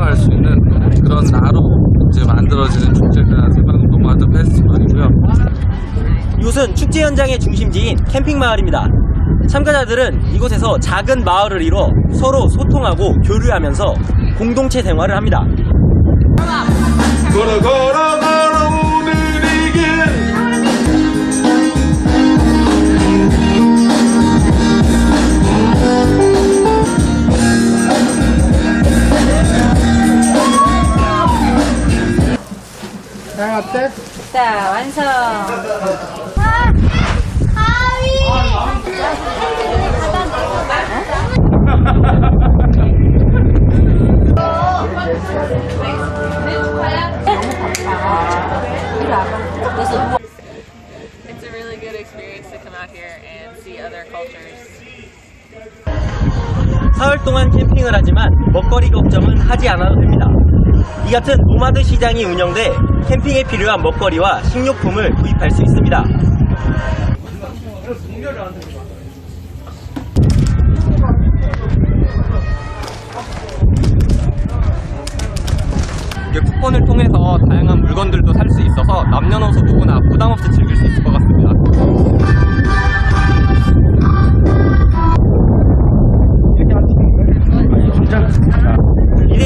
소장할 수 있는 그런 나로 이제 만들어지는 축제가 세방동마드 페스티벌이고요. 이곳은 축제 현장의 중심지인 캠핑 마을입니다. 참가자들은 이곳에서 작은 마을을 이뤄 서로 소통하고 교류하면서 공동체 생활을 합니다. 걸어가! 자, 완성. It's a really good experience to come out here and see other cultures. 사흘 동안 캠핑을 하지만 먹거리 걱정은 하지 않아도 됩니다. 이 같은 노마드 시장이 운영돼 캠핑에 필요한 먹거리와 식료품을 구입할 수 있습니다. 쿠폰을 통해서 다양한 물건들도 살 수 있어서 남녀노소 누구나 부담 없이 즐길 수 있을 것 같습니다.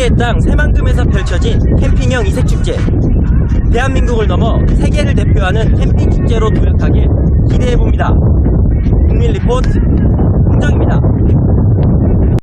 우리의 땅 새만금에서 펼쳐진 캠핑형 이색축제. 대한민국을 넘어 세계를 대표하는 캠핑축제로 도약하길 기대해봅니다. 국민리포트 홍정입니다.